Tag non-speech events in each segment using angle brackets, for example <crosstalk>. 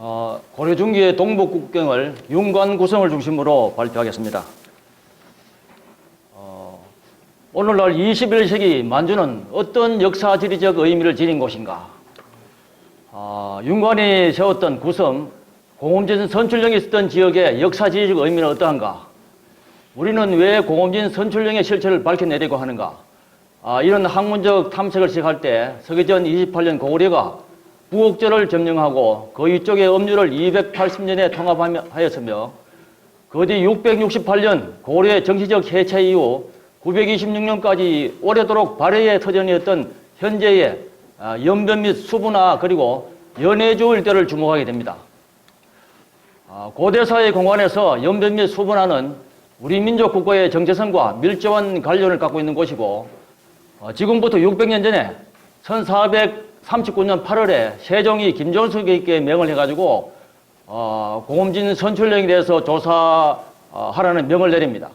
어, 고려 중기의 동북 국경을 윤관 구성을 중심으로 발표하겠습니다. 어, 오늘날 21세기 만주는 어떤 역사 지리적 의미를 지닌 곳인가? 어, 윤관이 세웠던 구성, 공홈진 선출령이 있었던 지역의 역사 지리적 의미는 어떠한가? 우리는 왜 공홈진 선출령의 실체를 밝혀내려고 하는가? 아, 이런 학문적 탐색을 시작할 때 서기전 28년 고구려가 부옥절을 점령하고 그 위쪽에 음유를 280년에 통합하였으며 그 뒤 668년 고려의 정치적 해체 이후 926년까지 오래도록 발해의 터전이었던 현재의 아, 연변 및 수분화 그리고 연해주 일대를 주목하게 됩니다. 아, 고대사의 공간에서 연변 및 수분화는 우리 민족 국가의 정체성과 밀접한 관련을 갖고 있는 곳이고 어, 지금부터 600년 전에 1439년 8월에 세종이 김종숙에게 명을 해가지고 어, 공홈진 선출령에 대해서 조사하라는 명을 내립니다.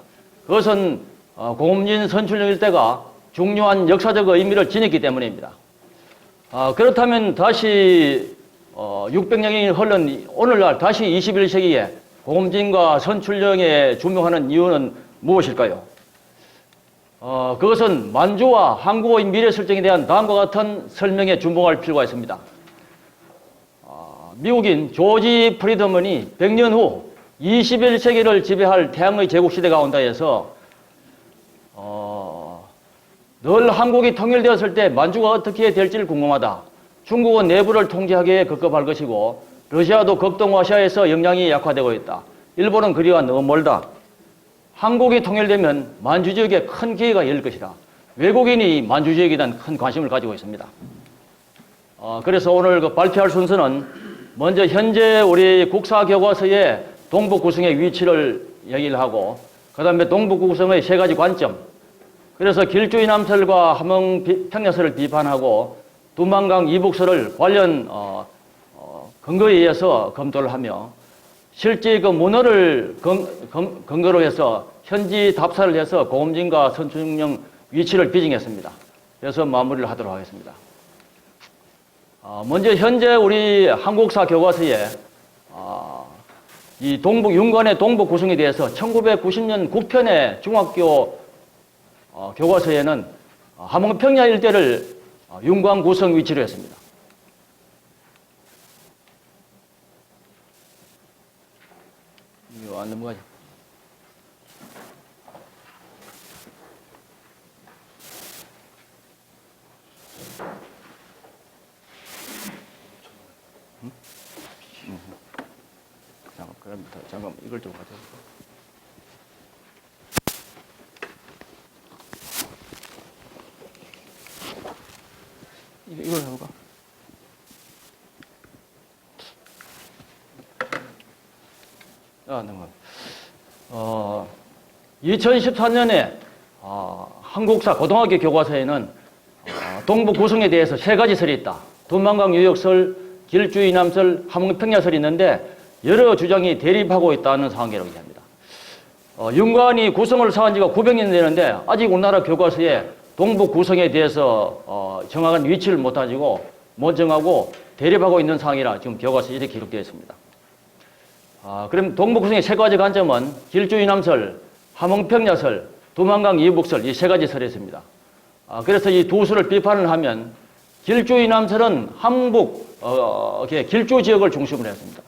그것은 어, 공홈진 선출령 일대가 중요한 역사적 의미를 지녔기 때문입니다. 아, 그렇다면 다시 어, 600년이 흘른 오늘날 다시 21세기에 공홈진과 선출령에 주목하는 이유는 무엇일까요? 어, 그것은 만주와 한국의 미래 설정에 대한 다음과 같은 설명에 주목할 필요가 있습니다. 어, 미국인 조지 프리드먼이 100년 후 21세기를 지배할 태양의 제국 시대가 온다 해서 어, 늘 한국이 통일되었을 때 만주가 어떻게 될지를 궁금하다. 중국은 내부를 통제하기에 급급할 것이고 러시아도 극동아시아에서 영향이 약화되고 있다. 일본은 그리와 너무 멀다. 한국이 통일되면 만주 지역에 큰 기회가 열릴 것이다. 외국인이 만주 지역에 대한 큰 관심을 가지고 있습니다. 어, 그래서 오늘 그 발표할 순서는 먼저 현재 우리 국사 교과서의 동북 구성의 위치를 얘기를 하고 그 다음에 동북 구성의 세 가지 관점 그래서 길주의 남설과 함흥 비- 평야설을 비판하고 두만강 이북설을 관련 어, 어, 근거에 의해서 검토를 하며 실제 그 문헌을 근거로 해서 현지 답사를 해서 고음진과 선충령 위치를 비정했습니다. 그래서 마무리를 하도록 하겠습니다. 어, 먼저 현재 우리 한국사 교과서에 어, 이 동북 윤관의 동북 구성에 대해서 1990년 9편의 중학교 어, 교과서에는 어, 함흥평야 일대를 어, 윤관 구성 위치로 했습니다. 안 넘어가죠. 응? 응. 잠깐, 그럼 더- 잠깐 이걸 좀? 이거 이걸 해볼까? 아, 넘어가. 어, 2014년에 어, 한국사 고등학교 교과서에는 어, 동북 구성에 대해서 세 가지 설이 있다. 두만강 유역설, 길주의 남설, 함흥평야설이 있는데 여러 주장이 대립하고 있다는 상황이라고 얘기합니다. 어, 윤관이 구성을 사한 지가 900년 되는데 아직 우리나라 교과서에 동북 구성에 대해서 어, 정확한 위치를 못 가지고 못 정하고 대립하고 있는 상황이라 지금 교과서에 이렇게 기록되어 있습니다. 아, 그럼 동북 구성의 세 가지 관점은 길주의 남설, 함흥평야설, 두만강 이북설 이 세 가지 설이 있습니다. 아, 그래서 이두 수를 비판을 하면 길주의 남설은 함북 어, 이렇게 길주 지역을 중심으로 했습니다.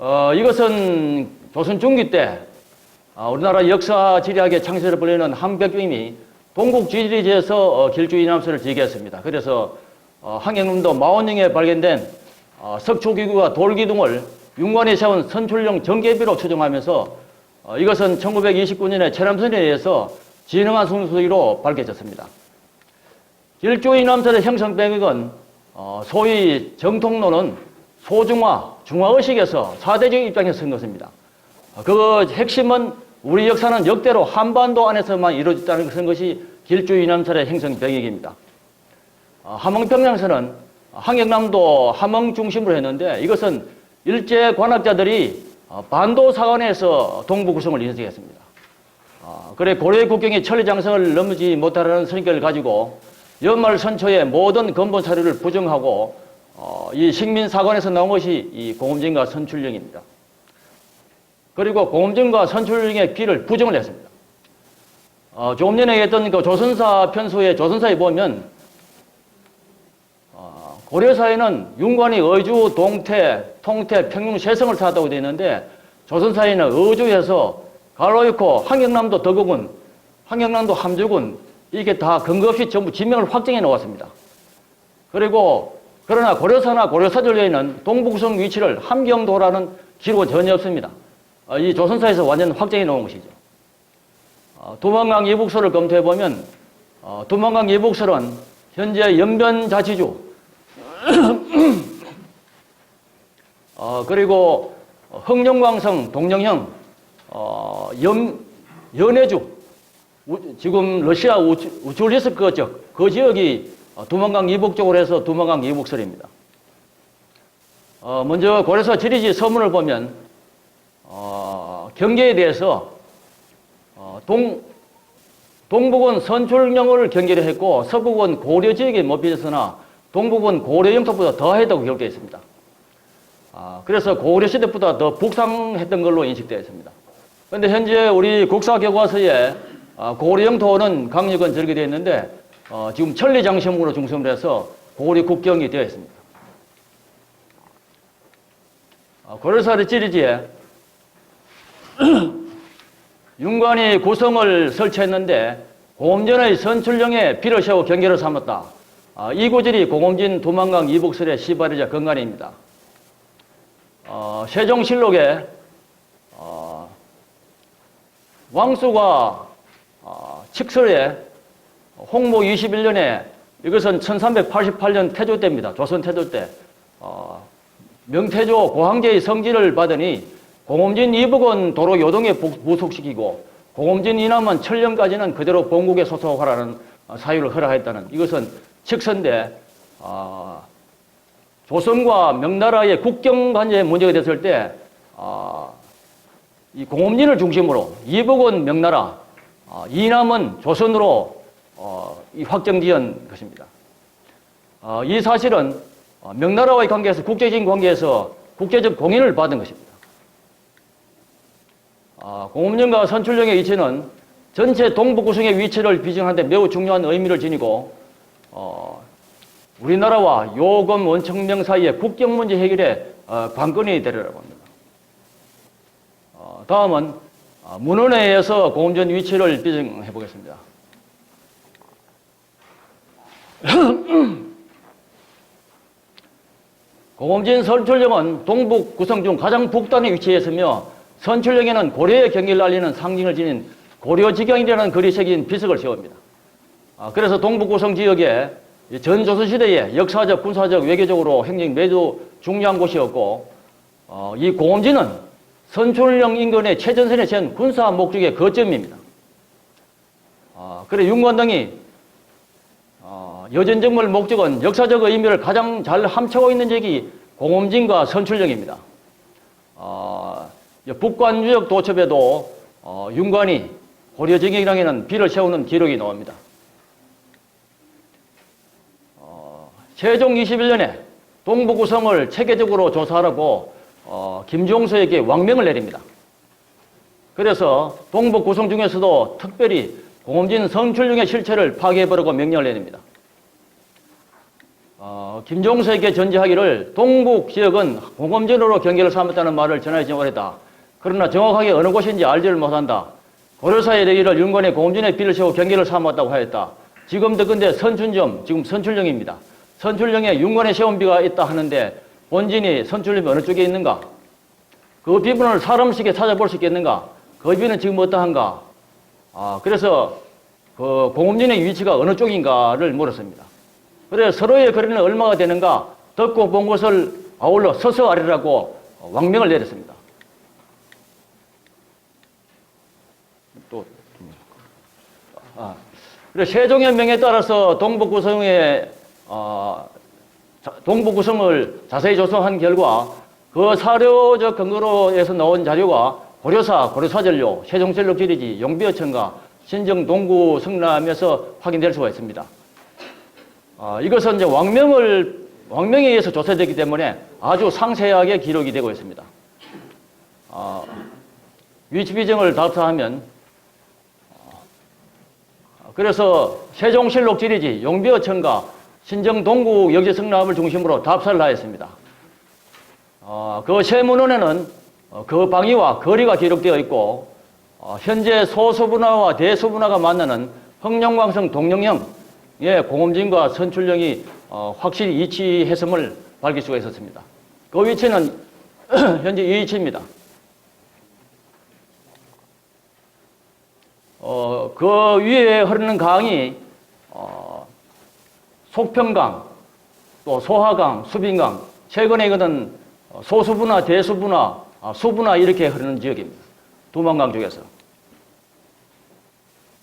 어, 이것은 조선 중기 때 아, 우리나라 역사 지리학의 창세를 불리는 함백임이 동국 지리지에서 어, 길주의 남설을 지게했습니다. 그래서 어, 항해문도 마원령에 발견된 어, 석초기구와 돌기둥을 윤관이 세운 선출령 정계비로 추정하면서 어, 이것은 1929년에 최남선에 의해서 진흥한 순수기로 밝혀졌습니다. 길조의 남설의 형성 배경은 어, 소위 정통론은 소중화, 중화의식에서 사대적 입장에서 쓴 것입니다. 어, 그 핵심은 우리 역사는 역대로 한반도 안에서만 이루어졌다는 것은 것이 길주의 남설의 형성 배경입니다. 어, 함흥평양서는 항해남도 함흥 중심으로 했는데 이것은 일제 관학자들이 어, 반도 사관에서 동부 구성을 인식했습니다. 어, 그래 고려 국경의 천리장성을 넘지 못하는 성격을 가지고 연말 선초에 모든 근본 사료를 부정하고 어, 이 식민 사관에서 나온 것이 이 공업진과 선출령입니다. 그리고 공업진과 선출령의 비를 부정을 했습니다. 어, 조금 전에 했던 그 조선사 편수의 조선사에 보면 어, 고려사에는 윤관이 의주, 동태, 통태, 평균, 세성을 찾았다고 되어 있는데 조선사에는 의주에서 갈로이코, 한경남도 덕우군, 한경남도 함주군 이게 다 근거 없이 전부 지명을 확정해 놓았습니다. 그리고 그러나 고려사나 고려사전에는 동북성 위치를 함경도라는 기록은 전혀 없습니다. 어, 이 조선사에서 완전 확정해 놓은 것이죠. 어, 두만강 이북서를 검토해 보면 어, 두만강 이북설은 현재 연변자치주 어, <coughs> 그리고 흥룡광성 동령형 어, 연, 연해주 우- 지금 러시아 우출리스크 그 쪽, 그 지역이 어, 두만강 이북 쪽으로 해서 두만강 이북설입니다. 어, 먼저 고려사 지리지 서문을 보면 어, 경계에 대해서 어, 동, 동북은 선출령을 경계를 했고 서북은 고려 지역에 못 비했으나 동북은 고려 영토보다 더하다고 기록되어 있습니다. 아, 그래서 고려 시대보다 더 북상했던 걸로 인식되어 있습니다. 그런데 현재 우리 국사 교과서에 아, 고려 영토는 강력은 저렇게 되어 있는데 어, 지금 천리장신으로 중심을 해서 고려 국경이 되어 있습니다. 아, 고려사의 지리지에 <clears throat> 윤관이 구성을 설치했는데 공엄전의 선출령에 비를 세워 경계를 삼았다. 아, 이 구절이 공엄진 두만강 이북설의 시발이자 근간입니다. 어, 세종실록에 어, 왕수가 어, 칙설에 홍모 21년에 이것은 1388년 태조 때입니다. 조선 태조 때 어, 명태조 고항제의 성지를 받으니 공엄진 이북은 도로 요동에 부- 부속시키고 공엄진 이남은 천령까지는 그대로 본국에 소속하라는 어, 사유를 허락했다는 이것은 칙서인데 어, 조선과 명나라의 국경 관계에 문제가 됐을 때, 아, 이 공업진을 중심으로 이북은 명나라, 아, 이남은 조선으로 어, 이 확정지은 것입니다. 아, 이 사실은 어, 명나라와의 관계에서 국제적인 관계에서 국제적 공인을 받은 것입니다. 아, 공업령과 선출령의 위치는 전체 동북 구성의 위치를 비정하는데 매우 중요한 의미를 지니고 어, 우리나라와 요금 원청명 사이의 국경 문제 해결에 어, 관건이 되리라고 합니다. 어, 다음은 어, 문헌에 의해서 공음전 위치를 비정해 보겠습니다. <laughs> 공음진 선출령은 동북 구성 중 가장 북단에 위치해 있으며 선출령에는 고려의 경기를 알리는 상징을 지닌 고려지경이라는 글이 새긴 비석을 세웁니다. 아, 그래서 동북 구성 지역에 이 전조선시대에 역사적, 군사적, 외교적으로 행정 매우 중요한 곳이었고, 어, 이 공엄지는 선출령 인근의 최전선에 센 군사 목적의 거점입니다. 아, 그래 윤관당이 어, 여전정물 목적은 역사적 의미를 가장 잘 함축하고 있는 적이 공엄진과 선출령입니다. 어, 이 북관유역 도첩에도 어, 윤관이 고려정경이랑에는 비를 세우는 기록이 나옵니다. 세종 21년에 동북구성을 체계적으로 조사하라고 어, 김종서에게 왕명을 내립니다. 그래서 동북구성 중에서도 특별히 공엄진 성출령의 실체를 파괴해보라고 명령을 내립니다. 어, 김종서에게 전제하기를 동북 지역은 공엄진으로 경계를 삼았다는 말을 전하지 못했다. 그러나 정확하게 어느 곳인지 알지를 못한다. 고려사에 되기를 윤관의 공엄진의 비를 세워 경계를 삼았다고 하였다. 지금도 근데 선춘점, 지금 선출령입니다. 선출령에 윤관의 세운 비가 있다 하는데 본진이 선출령이 어느 쪽에 있는가? 그 비분을 사람식에 찾아볼 수 있겠는가? 그 비는 지금 어떠한가? 아, 그래서 그 공업진의 위치가 어느 쪽인가를 물었습니다. 그래 서로의 거리는 얼마가 되는가? 듣고 본 것을 아울러 서서 아래라고 왕명을 내렸습니다. 또 아, 그래 세종의 명에 따라서 동북 구성의 어, 자- 동북 구성을 자세히 조사한 결과 그 사료적 근거로 해서 나온 자료가 고려사, 고려사전료, 세종전력 지리지, 용비어천가, 신정 동구 성남에서 확인될 수가 있습니다. 아, 이것은 이제 왕명을 왕명에 의해서 조사됐기 때문에 아주 상세하게 기록이 되고 있습니다. 어, 위치 비정을 답사하면 어, 그래서 세종실록 지리지 용비어천가 신정 동구 역지 성남을 중심으로 답사를 하였습니다. 어, 그 세문원에는 어, 그 방위와 거리가 기록되어 있고 어, 현재 소수분화와 대수분화가 만나는 흥룡광성 동령형 의 공업진과 선출령이 어, 확실히 이치했음을 밝힐 수가 있었습니다. 그 위치는 <clears throat> 현재 이 위치입니다. 어, 그 위에 흐르는 강이 어, 속평강, 또 소하강, 수빈강, 최근에 이거는 소수분화, 대수분화, 아, 수분화 이렇게 흐르는 지역입니다. 두만강 쪽에서.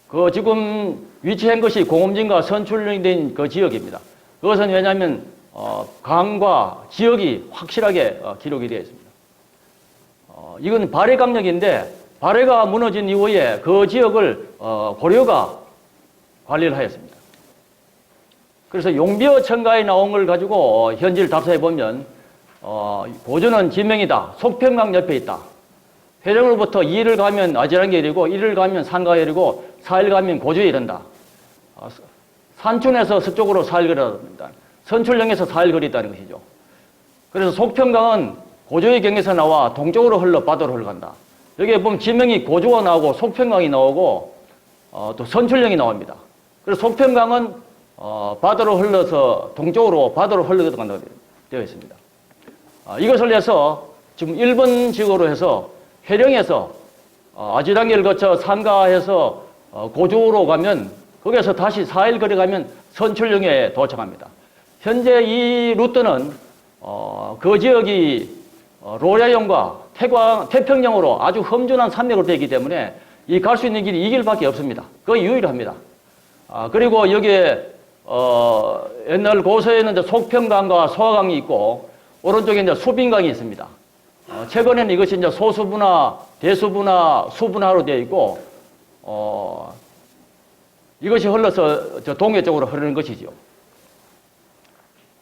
그 지금 위치한 것이 공업진과 선출령이 된그 지역입니다. 그것은 왜냐하면 어, 강과 지역이 확실하게 어, 기록이 되어 있습니다. 어, 이건 발해 강력인데 발해가 무너진 이후에 그 지역을 어, 고려가 관리를 하였습니다. 그래서 용비어 청가에 나온 걸 가지고 어, 현지를 답사해 보면 어, 고전은 지명이다. 속평강 옆에 있다. 회령으로부터 2일 가면 아지랑계 이르고 1일 가면 상가 이르고 4일 가면 고주에 이른다. 어, 산촌에서 서쪽으로 4일 거리다. 선출령에서 4일 거리 있다는 것이죠. 그래서 속평강은 고조의 경에서 나와 동쪽으로 흘러 바다로 흘러간다. 여기에 보면 지명이 고조가 나오고 속평강이 나오고 어, 또 선출령이 나옵니다. 그래서 속평강은 어, 바다로 흘러서 동쪽으로 바다로 흘러간다고 되어 있습니다. 아, 이것을 해서 지금 1번 지구로 해서 해령에서 어, 아지랑계를 거쳐 산가해서 어, 고조로 가면 거기에서 다시 4일 거리 가면 선출령에 도착합니다. 현재 이 루트는 어, 그 지역이 어, 로야형과 태광, 태평양으로 아주 험준한 산맥으로 되어 있기 때문에 이 갈 수 있는 길이 이 길밖에 없습니다. 거의 유일합니다. 아, 그리고 여기에 어, 옛날 고서에는 속평강과 소화강이 있고 오른쪽에 이제 수빈강이 있습니다. 어, 최근에는 이것이 이제 소수분화, 대수분화, 수분화로 되어 있고 어, 이것이 흘러서 저 동해 쪽으로 흐르는 것이죠.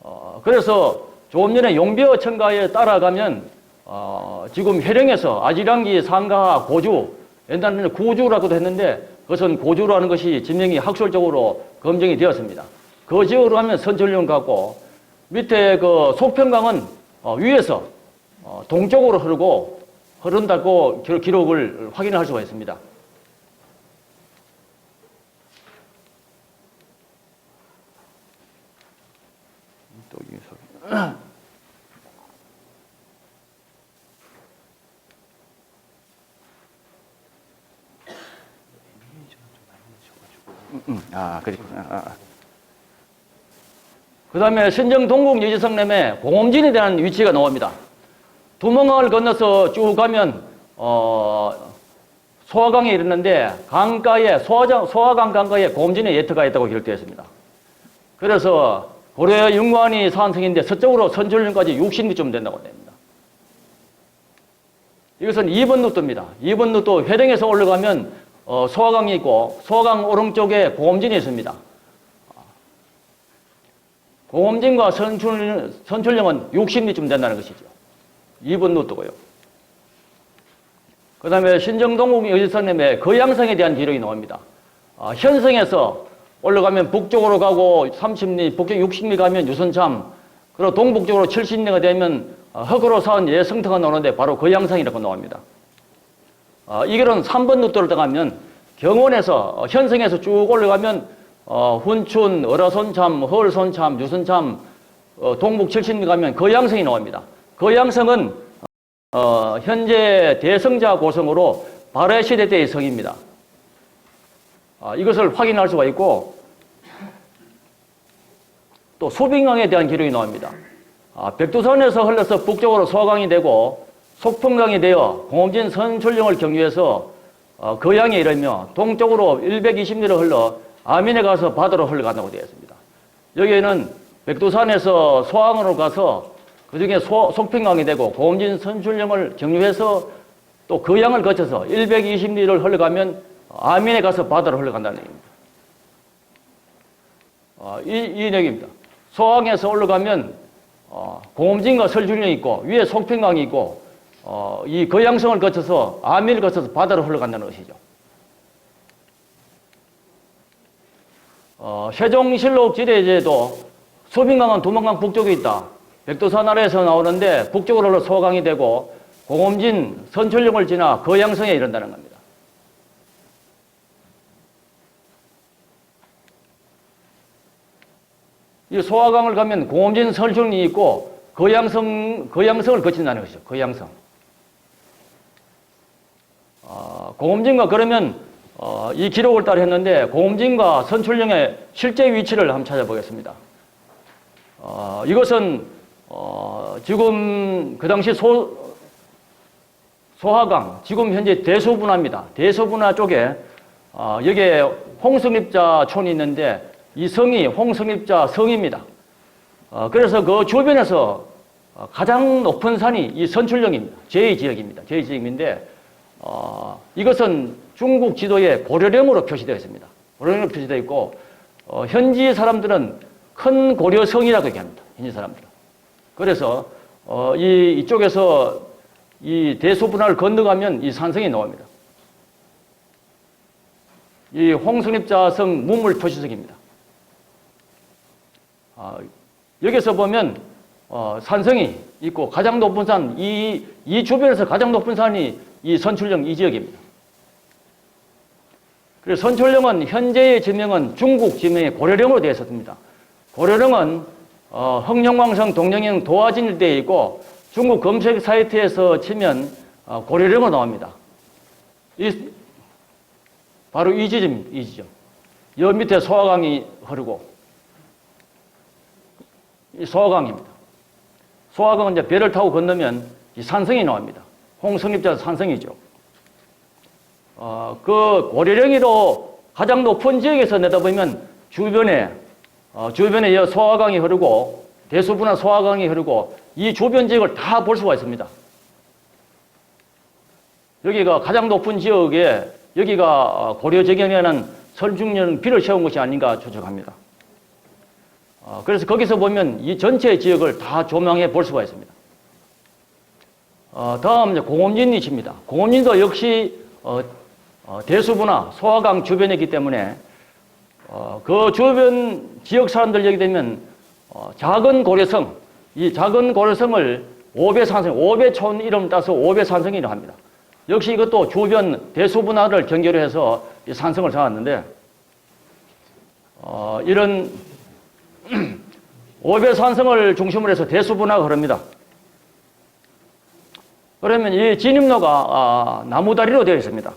어, 그래서 조금 전에 용비어 청가에 따라가면 어, 지금 해령에서 아지랑기, 상가, 고주 옛날에는 구주라고도 했는데 그것은 고주라는 것이 지명이 학술적으로 검증이 되었습니다. 그 지역으로 하면 선천령 같고 밑에 그 속평강은 어, 위에서 어, 동쪽으로 흐르고 흐른다고 기록- 기록을 확인할 수가 있습니다. 또 이 소리. 아, 그렇구나. 아, 아. 그 다음에 신정 동국 유지성남에 공홈진에 대한 위치가 나옵니다. 두멍강을 건너서 쭉 가면, 어, 소화강에 이르는데, 강가에, 소화장, 소화강 강가에 공홈진에 예터가 있다고 기록되어 있습니다. 그래서 고려 윤관이 산성인데 서쪽으로 선출령까지 60리쯤 된다고 됩니다. 이것은 2번 루트입니다. 2번 루트 회령에서 올라가면 어, 소화강이 있고 소화강 오른쪽에 공홈진이 있습니다. 공홈진과 선출, 선출령은 60리쯤 된다는 것이죠. 2번 루트고요. 그 다음에 신정동국 여지선님의 거양성에 대한 기록이 나옵니다. 아, 현성에서 올라가면 북쪽으로 가고 30리, 북쪽 60리 가면 유선참, 그리고 동북쪽으로 70리가 되면 어, 흙으로 쌓은 예성터가 나오는데 바로 거양성이라고 나옵니다. 어, 이 길은 3번 루트를 들어가면 경원에서 어, 현성에서 쭉 올라가면 어, 훈춘, 어라손참, 헐손참, 유선참, 어, 동북 70리 가면 거양성이 나옵니다. 거양성은 어, 현재 대성자 고성으로 발해시대 때의 성입니다. 아, 이것을 확인할 수가 있고 또 소빙강에 대한 기록이 나옵니다. 아, 백두산에서 흘러서 북쪽으로 소강이 되고 속풍강이 되어 공업진 선출령을 경유해서 어, 거양에 이르며 동쪽으로 120리를 흘러 아민에 가서 바다로 흘러간다고 되어 있습니다. 여기에는 백두산에서 소항으로 가서 그 중에 속평강이 되고 공업진 선출령을 경유해서 또 거양을 거쳐서 120리를 흘러가면 아민에 가서 바다로 흘러간다는 얘기입니다. 어, 이, 이 얘기입니다. 소항에서 올라가면 어, 공업진과 설중령이 있고 위에 속평강이 있고 어, 이 거양성을 거쳐서 아밀을 거쳐서 바다로 흘러간다는 것이죠. 어, 세종실록 지대제도 소빈강은 도망강 북쪽에 있다. 백두산 아래에서 나오는데 북쪽으로 흘러 소강이 되고 공엄진 선출령을 지나 거양성에 이른다는 겁니다. 이 소화강을 가면 공엄진 설중이 있고 거양성 거양성을 거친다는 것이죠. 거양성. 어, 공엄진과 그러면 어, 이 기록을 따라 했는데 공엄진과 선출령의 실제 위치를 한번 찾아보겠습니다. 어, 이것은 어, 지금 그 당시 소 소하강 지금 현재 대소분화입니다. 대소분화 쪽에 어, 여기에 홍성립자 촌이 있는데 이 성이 홍성립자 성입니다. 어, 그래서 그 주변에서 어, 가장 높은 산이 이 선출령입니다. 제2지역입니다. 제2지역인데 어, 이것은 중국 지도에 고려령으로 표시되어 있습니다. 고려령으로 표시되어 있고 어, 현지 사람들은 큰 고려성이라고 얘기합니다. 현지 사람들은. 그래서 어, 이 이쪽에서 이 대소분화를 건너가면 이 산성이 나옵니다. 이 홍성립자성 문물 표시석입니다. 아, 여기서 보면 어, 산성이 있고 가장 높은 산, 이, 이 주변에서 가장 높은 산이 이 선출령 이 지역입니다. 그래서 선출령은 현재의 지명은 중국 지명의 고려령으로 되어 있었습니다. 고려령은 어, 흥룡왕성 동령형 도화진 일대에 있고 중국 검색 사이트에서 치면 어, 고려령으로 나옵니다. 이, 바로 이 지점, 이 지점. 여 밑에 소화강이 흐르고 이 소화강입니다. 소화강은 이제 배를 타고 건너면 이 산성이 나옵니다. 홍성립자 산성이죠. 어, 그 고려령이로 가장 높은 지역에서 내다보면 주변에 어, 주변에 이 소화강이 흐르고 대수분화 소화강이 흐르고 이 주변 지역을 다 볼 수가 있습니다. 여기가 가장 높은 지역에 여기가 어, 고려 제경에는 설중령 비를 세운 것이 아닌가 추측합니다. 어, 그래서 거기서 보면 이 전체 지역을 다 조망해 볼 수가 있습니다. 어, 다음 이제 공업진 위치입니다. 공업진도 역시 어, 어, 대수부나 소화강 주변에 있기 때문에 어, 그 주변 지역 사람들 얘기 되면 어, 작은 고려성, 이 작은 고려성을 오배산성, 오배촌 이름 따서 오배산성이라고 합니다. 역시 이것도 주변 대수분화를 경계로 해서 이 산성을 잡았는데 어, 이런 <clears throat> 오배산성을 중심으로 해서 대수분화가 흐릅니다. 그러면 이 진입로가 아, 나무다리로 되어 있습니다.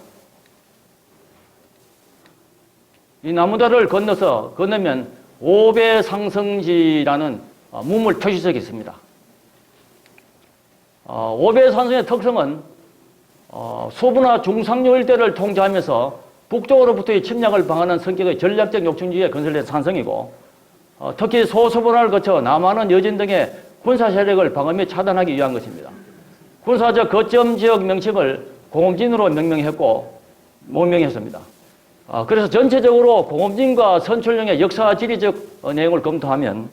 이 나무다리를 건너서 건너면 오배 상성지라는 어, 문물 표시석이 있습니다. 어, 오배산성의 특성은 어, 소부나 중상류 일대를 통제하면서 북쪽으로부터의 침략을 방하는 성격의 전략적 요충지에 건설된 산성이고 어, 특히 소소분화를 거쳐 남하는 여진 등의 군사 세력을 방어에 차단하기 위한 것입니다. 군사적 거점 지역 명칭을 공업진으로 명명했고 모명했습니다. 아, 그래서 전체적으로 공업진과 선출령의 역사 지리적 어, 내용을 검토하면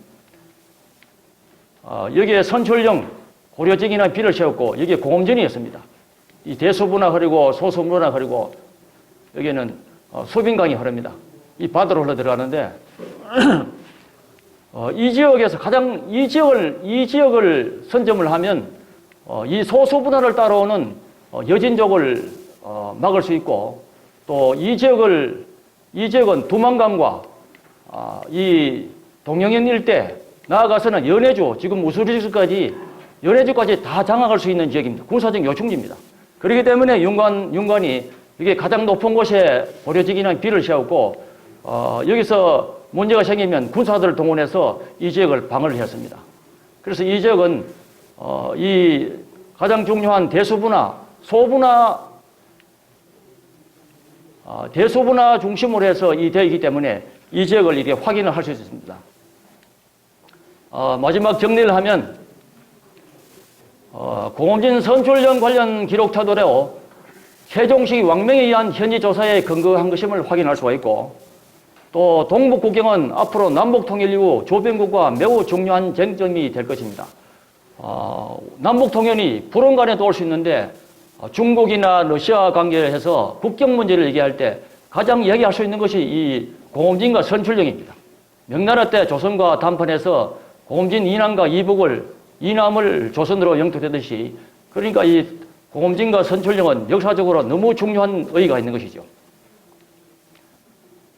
어, 여기에 선출령 고려직이나 비를 세웠고 여기에 공업진이었습니다. 이 대수부나 흐르고 소수부나 흐르고 여기는 어, 소빈강이 흐릅니다. 이 바다로 흘러 들어가는데 <clears throat> 어, 이 지역에서 가장 이 지역을 이 지역을 선점을 하면 어, 이 소수 분화를 따라오는 어, 여진족을 어, 막을 수 있고 또 이 지역을 이 지역은 두만강과 아, 이 동영현 일대 나아가서는 연해주 지금 우수리주까지 연해주까지 다 장악할 수 있는 지역입니다. 군사적 요충지입니다. 그렇기 때문에 윤관 윤관이 이게 가장 높은 곳에 고려직이나 비를 세웠고 어, 여기서 문제가 생기면 군사들을 동원해서 이 지역을 방어를 했습니다. 그래서 이 지역은 어, 이 가장 중요한 대수분화, 소분화, 어, 대소분화 중심으로 해서 이 되어있기 때문에 이 지역을 이렇게 확인을 할 수 있습니다. 어, 마지막 정리를 하면 어, 공업진 선출령 관련 기록 타도로 세종시 왕명에 의한 현지 조사에 근거한 것임을 확인할 수가 있고 또 동북 국경은 앞으로 남북 통일 이후 조변국과 매우 중요한 쟁점이 될 것입니다. 어, 남북 통일이 불온 간에도 올 수 있는데 어, 중국이나 러시아 관계를 해서 국경 문제를 얘기할 때 가장 얘기할 수 있는 것이 이 공홈진과 선출령입니다. 명나라 때 조선과談판해서 공홈진 이남과 이북을 이남을 조선으로 영토되듯이 그러니까 이 공홈진과 선출령은 역사적으로 너무 중요한 의의가 있는 것이죠.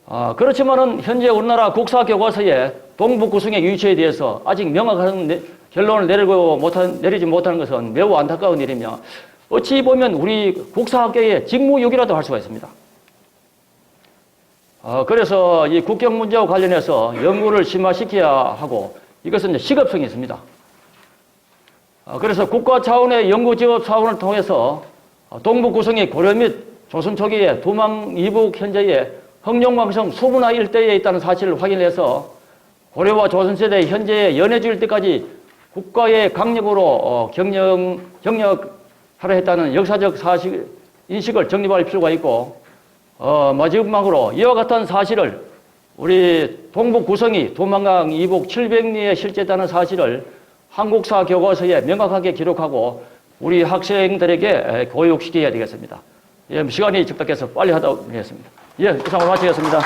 아, 그렇지만은 현재 우리나라 국사 교과서에 동북 구성의 위치에 대해서 아직 명확한 내- 결론을 내리고 못한, 내리지 못하는 것은 매우 안타까운 일이며 어찌 보면 우리 국사학계의 직무유기라도 할 수가 있습니다. 어, 그래서 이 국경 문제와 관련해서 연구를 심화시켜야 하고 이것은 시급성이 있습니다. 어, 그래서 국가 차원의 연구 지원 차원을 통해서 어, 동북 구성의 고려 및 조선 초기에 도망 이북 현재의 흥룡왕성 수문화 일대에 있다는 사실을 확인해서 고려와 조선 시대 현재의 연해질 때까지 국가의 강력으로 어, 경영 경력하려 했다는 역사적 사실 인식을 정립할 필요가 있고 어, 마지막으로 이와 같은 사실을 우리 동북 구성이 도망강 이북 700리에 실제했다는 사실을 한국사 교과서에 명확하게 기록하고 우리 학생들에게 에, 교육시켜야 되겠습니다. 예, 시간이 적당해서 빨리 하다 보겠습니다. 예, 이상으로 마치겠습니다.